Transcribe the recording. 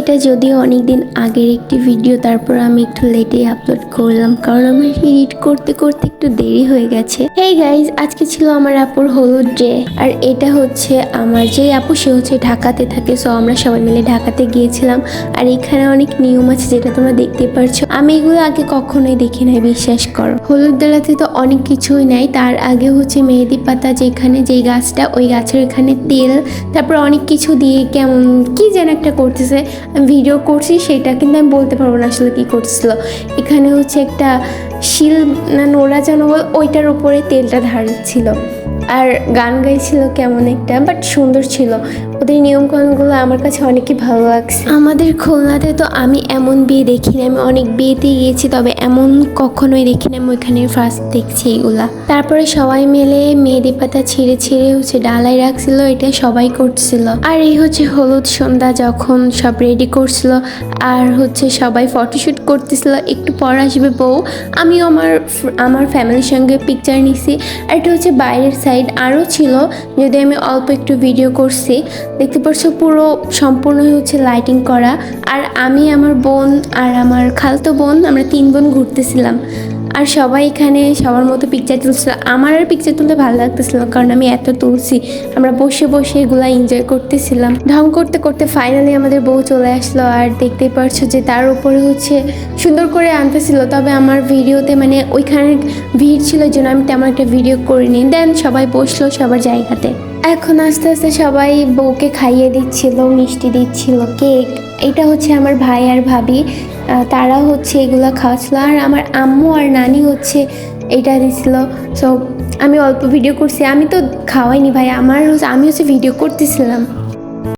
এটা যদিও অনেক দিন আগের একটি ভিডিও তারপর আমি একটু লেটে আপলোড করলাম, কারণ আমার এডিট করতে করতে একটু দেরি হয়ে গেছে। এই গাইজ আজকে ছিল আমার আপুর হলুদ ডে আর এটা হচ্ছে আমার যে আপু, সে হচ্ছে ঢাকাতে থাকে সো আমরা সবাই মিলে ঢাকাতে গিয়েছিলাম, আর এখানে অনেক নিয়ম আছে যেটা তোমরা দেখতে পারছ। আমি এগুলো আগে কখনোই দেখি নাই, বিশ্বাস করো। হলুদ ডেলাতে তো অনেক কিছুই নাই, তার আগে হচ্ছে মেহেদি পাতা যেখানে, যেই গাছটা, ওই গাছের এখানে তেল, তারপর অনেক কিছু দিয়ে কেমন, কি যেন একটা করতেছে ভিডিও করছি, সেটা কিন্তু আমি বলতে পারব না আসলে কী করছিল। এখানে হচ্ছে একটা শিল, না নোড়া যেন ওইটার উপরে তেলটা ঢালছিল। আর গান গাইছিল কেমন একটা বাট সুন্দর ছিল। ওদের নিয়মকানুনগুলো আমার কাছে অনেকই ভালো লাগছে। আমাদের খুলনাতে তো আমি এমন বিয়ে দেখিনি আমি অনেক বিয়েতে গিয়েছি, তবে এমন কখনোই দেখিনি আমি ওইখানে ফার্স্ট দেখছি এগুলা তারপরে সবাই মিলে মেহেদি পাতা ছিঁড়ে ছিঁড়ে হচ্ছে ডালাই রাখছিল, এটা সবাই করছিল। আর এই হচ্ছে হলুদ সন্ধ্যা যখন সব রেডি করছিল আর হচ্ছে সবাই ফটোশ্যুট করতেছিল, একটু পর আসবে বউ। আমিও আমার আমার ফ্যামিলির সঙ্গে পিকচার নিছি। আর এটা হচ্ছে বাইরের সাইড আরও ছিল, যদি আমি অল্প একটু ভিডিও করছি। দেখতে পাচ্ছ পুরো সম্পূর্ণ হচ্ছে লাইটিং করা। আর আমি, আমার বোন আর আমার খালতো বোন, আমরা তিন বোন ঘুরতেছিলাম। আর সবাই এখানে সবার মতো পিকচার তুলছিল। আমার আর পিকচার তুলতে ভালো লাগতেছিল কারণ আমি এত তুলছি। আমরা বসে বসে এগুলা এনজয় করতেছিলাম। ঢং করতে করতে ফাইনালি আমাদের বউ চলে আসলো আর দেখতেই পারছ যে তার উপরে হচ্ছে সুন্দর করে আনতেছিল। তবে আমার ভিডিওতে মানে ওইখানে ভিড় ছিল জন্য আমি তেমন একটা ভিডিও করিনি। দেন সবাই বসল সবার জায়গাতে। এখন আস্তে আস্তে সবাই বউকে খাইয়ে দিচ্ছিল, মিষ্টি দিচ্ছিল কেক এটা হচ্ছে আমার ভাই আর ভাবি। তারা হচ্ছে এগুলো খাওয়াচ্ছিল। আর আমার আম্মু আর নানি হচ্ছে এটা দিছিল। সো আমি অল্প ভিডিও করছি। আমি তো খাওয়াইনি ভাই। আমার হচ্ছে আমি হচ্ছে ভিডিও করতেছিলাম।